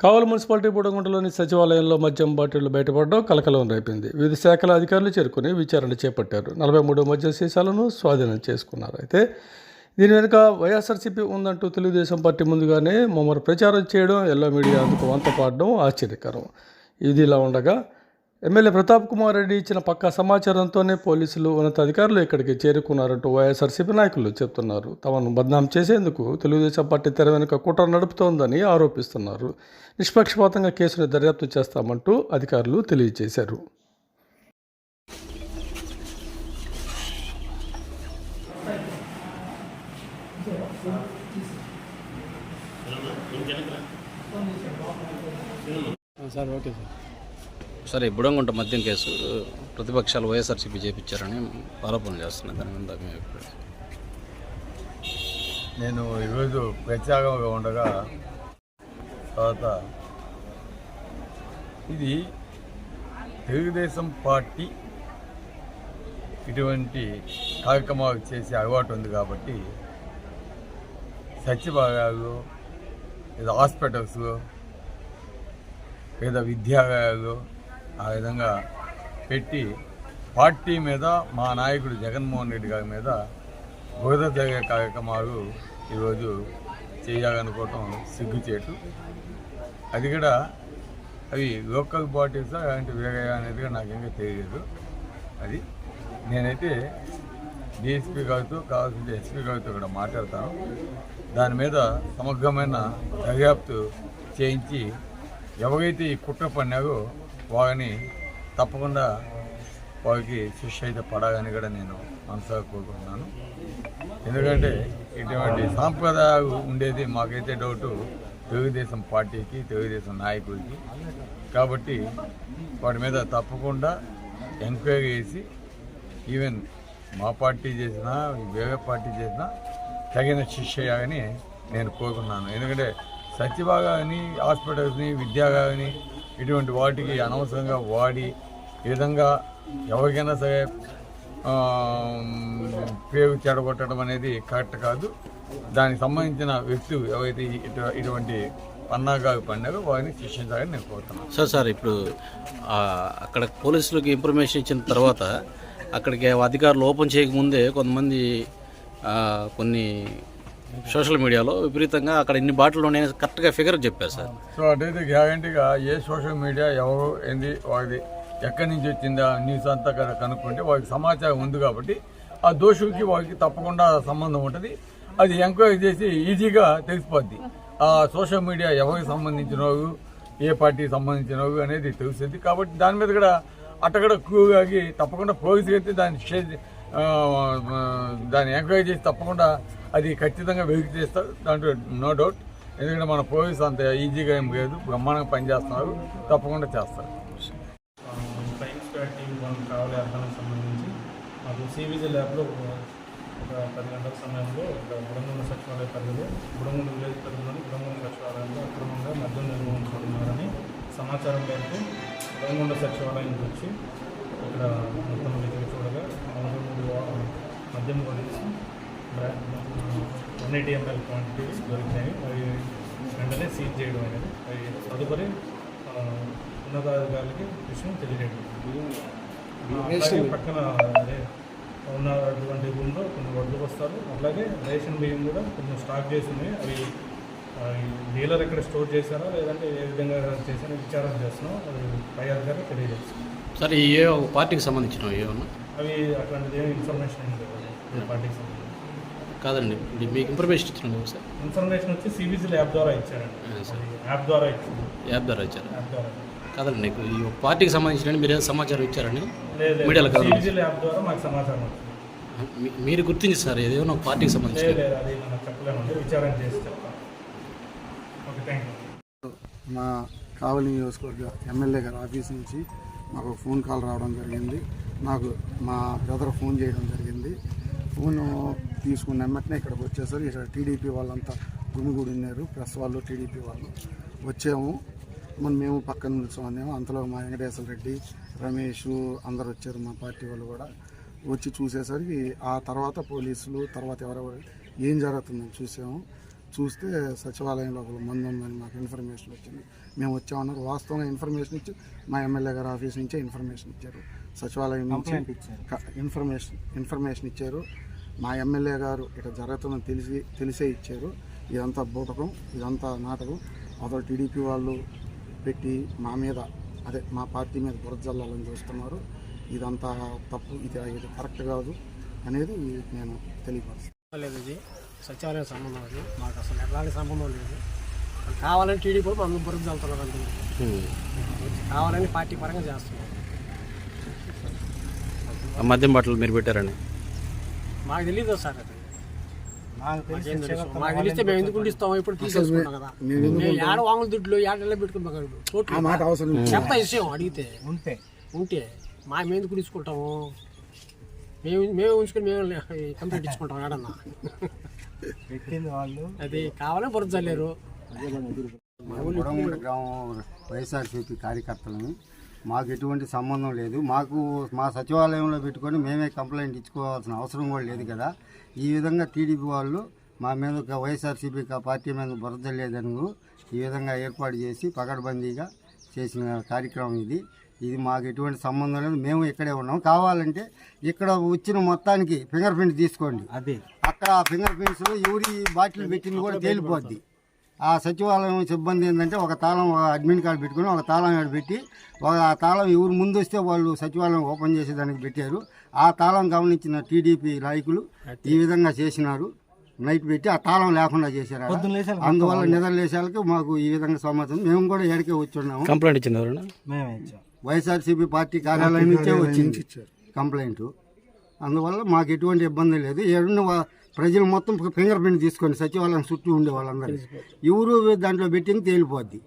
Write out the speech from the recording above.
కావలి municipality బుడగుంటలోని సచివాలయంలో మద్యం బాటిళ్ళు బయటపడడం కలకలం రేపింది. వివిధ శాఖల అధికారులు చేరుకుని విచారణ చేపట్టారు. నలభై మూడు మద్యం సీసాలను స్వాధీనం చేసుకున్నారు. అయితే దీని వెనుక వైఎస్ఆర్సీపీ ఉందంటూ తెలుగుదేశం పార్టీ ముందుగానే మమ్మల్ని ప్రచారం చేయడం ఎల్లో మీడియా అందుకు వంత పాడడం ఆశ్చర్యకరం. ఇది ఇలా ఉండగా ఎమ్మెల్యే ప్రతాప్ కుమార్ రెడ్డి ఇచ్చిన పక్కా సమాచారంతోనే పోలీసులు ఉన్నతాధికారులు ఇక్కడికి చేరుకున్నారంటూ వైఎస్ఆర్సీపీ నాయకులు చెప్తున్నారు. తమను బద్నాం చేసేందుకు తెలుగుదేశం పార్టీ తెర వెనుక కుట్ర నడుపుతోందని ఆరోపిస్తున్నారు. నిష్పక్షపాతంగా కేసును దర్యాప్తు చేస్తామంటూ అధికారులు తెలియజేశారు. Sir okay sir. సరే బుడంగుంట మద్యం కేసు ప్రతిపక్షాలు వైఎస్ఆర్సీపీ చేపించారని ఆరోపణలు చేస్తున్నాయి దాని మీద మీ అభిప్రాయం? నేను ఈరోజు ప్రత్యేకంగా ఉండగా తర్వాత ఇది తెలుగుదేశం పార్టీ ఇటువంటి కార్యక్రమాలు చేసే అలవాటు ఉంది కాబట్టి సచివాలయాలు లేదా హాస్పిటల్స్ లేదా విద్యాలయాలు ఆ విధంగా పెట్టి పార్టీ మీద మా నాయకుడు జగన్మోహన్ రెడ్డి గారి మీద బురద జరిగే కార్యక్రమాలు ఈరోజు చేయాలనుకోవటం సిగ్గుచేటు. అది కూడా అవి లోకల్ పార్టీస్ అలాంటి వేరే అనేది నాకు ఇంకా తెలియదు. అది నేనైతే డిఎస్పీ గారితో కావాల్సిన ఎస్పీ గారితో కూడా మాట్లాడతాను. దాని మీద సమగ్రమైన దర్యాప్తు చేయించి ఎవరైతే ఈ కుట్ర పడినారో వారిని తప్పకుండా వారికి శిక్ష అయితే పడాలని కూడా నేను మనసుగా కోరుకుంటున్నాను. ఎందుకంటే ఇటువంటి సాంప్రదాయాలు ఉండేది మాకైతే డౌటు తెలుగుదేశం పార్టీకి తెలుగుదేశం నాయకుడికి కాబట్టి వాటి మీద తప్పకుండా ఎంక్వైరీ చేసి ఈవెన్ మా పార్టీ చేసినా వేరే పార్టీ చేసినా తగిన శిక్ష అని నేను కోరుకున్నాను. ఎందుకంటే సత్యభాగాని హాస్పిటల్స్ని విద్యాగాని ఇటువంటి వాటికి అనవసరంగా వాడి ఈ విధంగా ఎవరికైనా సరే పేరు చెడగొట్టడం అనేది కరెక్ట్ కాదు. దానికి సంబంధించిన వ్యక్తులు ఎవరైతే ఇటు- ఇటువంటి పన్నాగా పడినారో వారిని శిక్షించాలని నేను కోరుతున్నాను. సార్ సార్ ఇప్పుడు అక్కడ పోలీసులకు ఇన్ఫర్మేషన్ ఇచ్చిన తర్వాత అక్కడికి అధికారులు ఓపెన్ చేయకముందే కొంతమంది కొన్ని సోషల్ మీడియాలో విపరీతంగా అక్కడ ఇన్ని బాటలు ఉన్నాయి కరెక్ట్గా ఫిగర్ చెప్పారు సార్. సో అదైతే గ్యారంటీగా ఏ సోషల్ మీడియా ఎవరు ఏంది వాడిది ఎక్కడి నుంచి వచ్చిందా న్యూస్ అంతా కదా కనుక్కుంటే వారికి సమాచారం ఉంది కాబట్టి ఆ దోషులకి వారికి తప్పకుండా సంబంధం ఉంటుంది. అది ఎంక్వైరీ చేసి ఈజీగా తెలిసిపోద్ది. ఆ సోషల్ మీడియా ఎవరికి సంబంధించినవి ఏ పార్టీకి సంబంధించినవి అనేది తెలుస్తుంది. కాబట్టి దాని మీద కూడా అట్టగడ క్రూగాకి తప్పకుండా పోలీసులు అయితే దాన్ని దాన్ని ఎంక్వైరీ చేసి తప్పకుండా అది ఖచ్చితంగా వెలికి చేస్తారు దాంట్లో నో డౌట్ ఎందుకంటే మన పోలీస్ అంత ఈజీగా ఏం లేదు బ్రహ్మాండంగా పనిచేస్తున్నారు తప్పకుండా చేస్తారు. క్రైమ్ స్క్వాడ్ టీం వన్ కావాలి అర్థానికి సంబంధించి మాకు సివిజీ ల్యాబ్లో ఒక పది గంటల సమయంలో ఇక్కడ బుడంగుండ సచివాలయ పరిధిలో బుడంగుండ విలేజ్ పరిధిలోని బుడంగుండ సచివాలయంలో అక్రమంగా మద్యం నిల్వ ఉంచుకుంటున్నారని సమాచారం మేరకు బుడంగుండ సచివాలయం వచ్చి ఇక్కడ మొత్తం వెతికి చూడగా మద్యం గురించి వన్ ఎయిటీ ఎంఎల్ క్వాంటిటీస్ దొరికినాయి. అవి వెంటనే సీజ్ చేయడం అనేది. అవి తదుపరి ఉన్నతాధికారులకి విషయం తెలియజేయడం. పక్కన అదే ఉన్నటువంటి రూమ్లో కొన్ని వడ్లు వస్తారు. అట్లాగే రేషన్ బియ్యం కూడా కొంచెం స్టాక్ చేసి ఉన్నాయి. అవి డీలర్ ఎక్కడ స్టోర్ చేశారా? లేదంటే ఏ విధంగా చేశారో విచారణ చేస్తున్నాం. అది పై అధికారులు తెలియజేస్తాం. సార్ ఏ పార్టీకి సంబంధించినవి ఏమన్నా అవి అట్లాంటిది ఏమి ఇన్ఫర్మేషన్ ఏం లేదు. ఈ పార్టీకి సంబంధించి కాదండి. ఇది మీకు ఇన్ఫర్మేషన్ ఇచ్చినాను సార్ ఇన్ఫర్మేషన్ వచ్చి సిబిసి యాప్ ద్వారా ఇచ్చారండి. సరే. యాప్ ద్వారా ఇచ్చింది యాప్ ద్వారా ఇచ్చారు. యాప్ ద్వారా. కాదండి నీకు ఈ పార్టీకి సంబంధించిన మీరు ఏదో సమాచారం ఇచ్చారని లేదు మీడియాలో కదా సిబిసి యాప్ ద్వారా మాకు సమాచారం మీరు గుర్తించి సార్ ఏదేమో పార్టీకి సంబంధించి విచారణ చేసి ఓకే థ్యాంక్ యూ. మా కావలి నియోజకవర్గ ఎమ్మెల్యే గారి ఆఫీస్ నుంచి మాకు ఫోన్ కాల్ రావడం జరిగింది. నాకు మా బ్రదర్ ఫోన్ చేయడం జరిగింది. ఫోన్ తీసుకున్న వెంటనే ఇక్కడికి వచ్చేసరికి ఇక్కడ టీడీపీ వాళ్ళంతా గుమిగూడి ఉన్నారు. ప్రెస్ వాళ్ళు టీడీపీ వాళ్ళు. వచ్చాము. మన మేము పక్కన నిల్చోన్నాము అంతలో మా వెంకటేశ్వర రెడ్డి రమేష్ అందరు వచ్చారు మా పార్టీ వాళ్ళు కూడా. వచ్చి చూసేసరికి ఆ తర్వాత పోలీసులు తర్వాత ఎవరెవరు ఏం జరుగుతుందని చూసాము. చూస్తే సచివాలయంలో ఒక మంది ఉందని మాకు ఇన్ఫర్మేషన్ వచ్చింది. మేము వచ్చామన్నారు వాస్తవంగా ఇన్ఫర్మేషన్ ఇచ్చి మా ఎమ్మెల్యే గారి ఆఫీస్ నుంచే ఇన్ఫర్మేషన్ ఇచ్చారు. సచివాలయం నుంచి ఇన్ఫర్మేషన్ ఇన్ఫర్మేషన్ ఇచ్చారు. మా ఎమ్మెల్యే గారు ఇక జరుగుతుందని తెలిసి తెలిసే ఇచ్చారు. ఇదంతా బూటకం ఇదంతా నాటకం. అదో టీడీపీ వాళ్ళు పెట్టి మా మీద అదే మా పార్టీ మీద బురద జల్లాలని చూస్తున్నారు. ఇదంతా తప్పు ఇది ఇది కరెక్ట్ కాదు అనేది నేను తెలియపరుస్తాను. లేదు ఇది సచివాలయం సంబంధం అది. మాకు అసలు ఎలాంటి సంబంధం లేదు. కావాలని టీడీపీ మనం బురద చల్లుతున్నారు అంతే కావాలని పార్టీ పరంగా చేస్తున్నారు. ఆ మద్యం బాటలు మీరు పెట్టారని? మాకు తెలియదు సార్ అది. మాకేం తెలుసు? మాకు తెలిస్తే మేము ఎందుకు ఇస్తాం ఇప్పుడు తీసేసుకున్నాం కదా. మేము ఏడ వాంగుల దుడ్లు ఏడెళ్ళ పెట్టుకున్నాం మాట అవసరం. చెత్త విషయం అడిగితే. ఉంటే. ఉంటే. మా మేము ఎందుకు తీసుకుంటాము మేము మేము ఉంచుకొని మేము కంప్లీట్ ఇచ్చుకుంటాం ఏడన్నా పెట్టింది వాళ్ళు. అది కావాలని బురద చల్లారు గ్రామం వైఎస్ఆర్సీపీ కార్యకర్తలని మాకు ఎటువంటి సంబంధం లేదు. మాకు మా సచివాలయంలో పెట్టుకొని మేమే కంప్లైంట్ ఇచ్చుకోవాల్సిన అవసరం కూడా లేదు కదా. ఈ విధంగా టీడీపీ వాళ్ళు మా మీద ఒక వైఎస్ఆర్సీపీ పార్టీ మీద బురద లేదని ఈ విధంగా ఏర్పాటు చేసి పకడ్బందీగా చేసిన కార్యక్రమం ఇది. ఇది మాకు ఎటువంటి సంబంధం లేదు. మేము ఇక్కడే ఉన్నాం. కావాలంటే ఇక్కడ వచ్చిన మొత్తానికి ఫింగర్ ప్రింట్ తీసుకోండి. అది. అక్కడ ఫింగర్ ప్రింట్స్ ఎవరి బాటిల్ పెట్టింది కూడా తేలిపోద్ది. ఆ సచివాలయం సిబ్బంది ఏంటంటే ఒక తాళం ఒక అడ్మిట్ కార్డు పెట్టుకుని ఒక తాళం ఇక్కడ పెట్టి ఒక ఆ తాళం ఎవరు ముందు వస్తే వాళ్ళు సచివాలయం ఓపెన్ చేసేదానికి పెట్టారు. ఆ తాళం గమనించిన టీడీపీ నాయకులు ఈ విధంగా చేసినారు. నైట్ పెట్టి ఆ తాళం లేకుండా చేశారు. అందువల్ల నిద్ర లేసాలకి మాకు ఈ విధంగా సమాచారం. మేము కూడా ఎడకే వచ్చి ఉన్నాము కంప్లైంట్ ఇచ్చింది వైఎస్ఆర్సీపీ పార్టీ కార్యాలయం నుంచే వచ్చింది కంప్లైంట్. అందువల్ల మాకు ఎటువంటి ఇబ్బంది లేదు. ఏడున్న ప్రజలు మొత్తం ఫింగర్ ప్రింట్ తీసుకోండి సచివాలయం చుట్టూ ఉండే వాళ్ళందరూ ఎవరు దాంట్లో పెట్టింది తేలిపోద్ది.